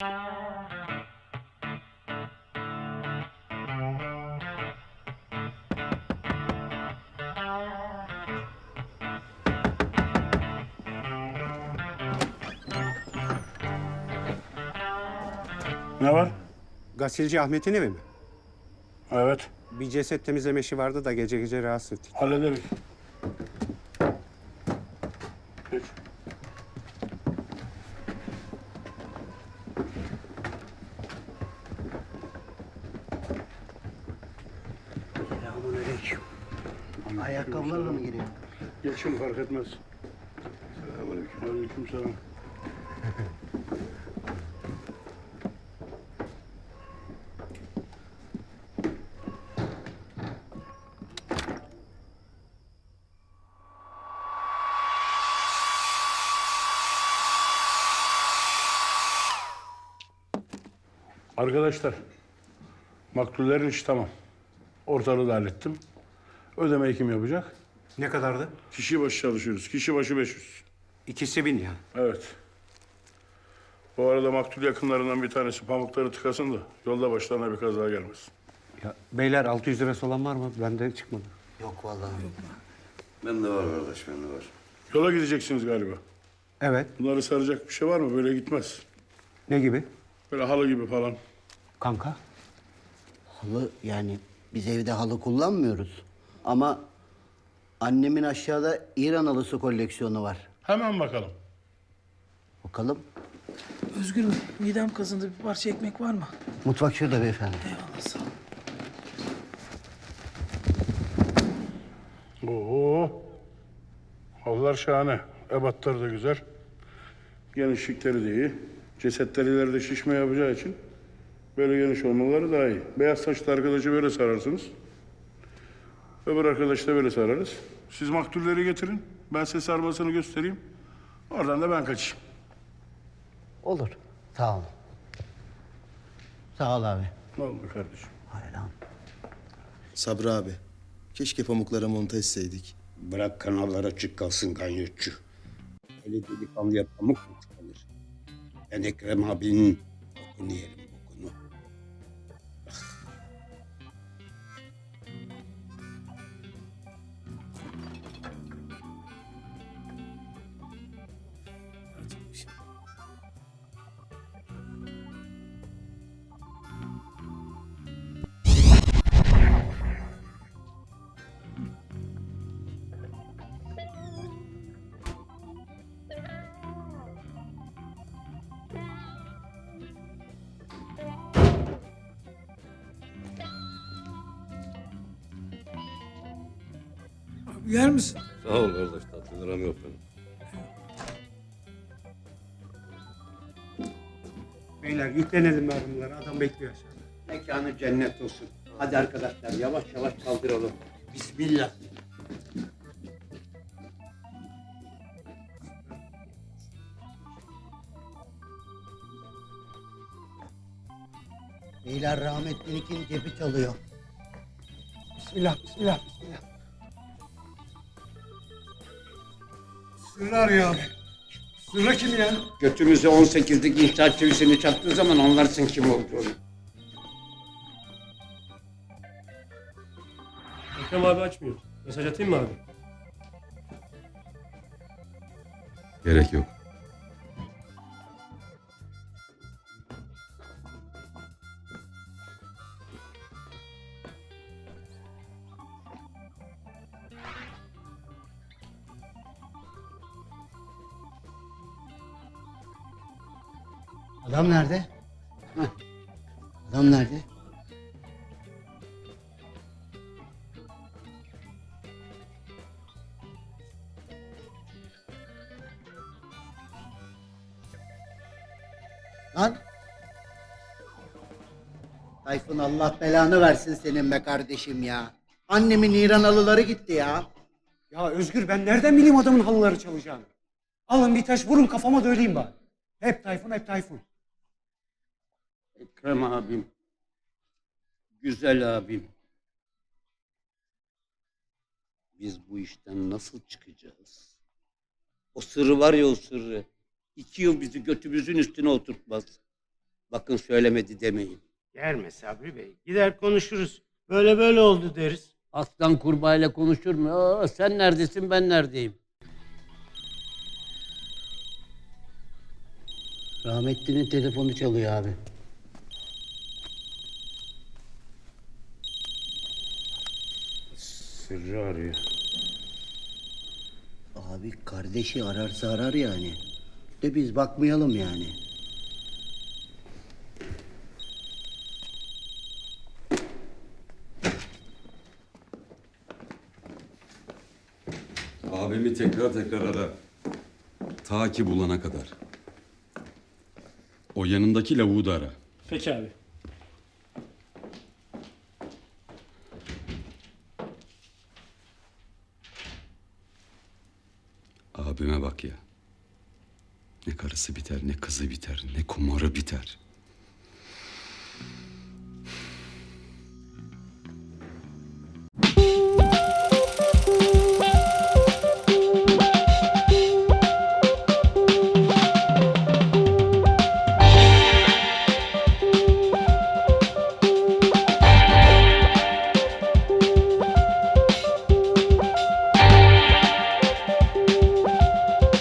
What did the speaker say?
Ne var? Gasilci Ahmet'in evi mi? Evet. Bir ceset temizleme işi vardı da gece gece rahatsız ettik. Hallederiz. Geç. Selamünaleyküm. Ayakkabılarla mı giriyor? Geçin fark etmez. Selamünaleyküm. Aleyküm selam. Arkadaşlar, maktullerin işi tamam. Ortalığı da hallettim. Ödemeyi kim yapacak? Ne kadardı? Kişi başı çalışıyoruz. Kişi başı 500. İkisi bin ya. Evet. Bu arada maktul yakınlarından bir tanesi pamukları tıkasın da yolda başlarına bir kaza gelmesin. ya. Beyler 600 lirası olan var mı? Bende çıkmadı. Yok vallahi. Bende var kardeş, bende var. Yola gideceksiniz galiba. Evet. Bunları saracak bir şey var mı? Böyle gitmez. Ne gibi? Böyle halı gibi falan. Kanka. Halı yani biz evde halı kullanmıyoruz. Ama annemin aşağıda İran halısı koleksiyonu var. Hemen bakalım. Bakalım. Özgür Bey, midem kazındı. Bir parça ekmek var mı? Mutfak şurada beyefendi. Eyvallah sağ ol. Oo. Halılar şahane. Ebatları da güzel. Genişlikleri de iyi. Cesetler ileride şişme yapacağı için böyle geniş olmaları daha iyi. Beyaz saçlı arkadaşı böyle sararsınız. Öbür arkadaşı da böyle sararız. Siz maktulleri getirin. Ben size sarmasını göstereyim. Oradan da ben kaçayım. Olur. Sağ ol. Sağ ol abi. Ne oldu kardeşim? Hayran. Sabri abi. Keşke pamuklara monta etseydik. Bırak kanallar açık kalsın ganyotçu. Eli delikanlıya pamuk mu tıkanır? Ben Ekrem abinin bokunu yerim yer misin? Sağ ol kardeş tatlı liram yok benim. Beyler yüklenelim mermileri. Adam bekliyor aşağıda. Mekanı cennet olsun. Hadi arkadaşlar yavaş yavaş kaldıralım. Bismillah. Beyler rahmetlinik'in cebi çalıyor. Bismillah, bismillah, bismillah. Sırrı abi. Sırrı kim ya? Götümüze 18'lik inşaat çivisini çaktığı zaman anlarsın kim olduğunu. Ekrem abi açmıyor. Mesaj atayım mı abi? Gerek yok. Adam nerede? Heh. Adam nerede? Lan. Tayfun Allah belanı versin senin be kardeşim ya. Annemin İranalıları gitti ya. Ya Özgür ben nereden bileyim adamın halıları çalacağını? Alın bir taş vurun kafama da öleyim bari. Hep Tayfun, hep Tayfun. Ekrem abim. Güzel abim. Biz bu işten nasıl çıkacağız? O sırrı var ya o sırrı. İki yıl bizi götümüzün üstüne oturtmaz. Bakın söylemedi demeyin. Gelme Sabri Bey. Gider konuşuruz. Böyle böyle oldu deriz. Aslan kurbağayla konuşur mu? Aa, sen neredesin ben neredeyim? Rahmetlinin telefonu çalıyor abi. Sırrı arıyor. Abi kardeşi ararsa arar yani. De biz bakmayalım yani. Abimi tekrar tekrar ara. Ta ki bulana kadar. O yanındaki lavuğu da ara. Peki abi. Abime bak ya. Ne karısı biter, ne kızı biter, ne kumarı biter.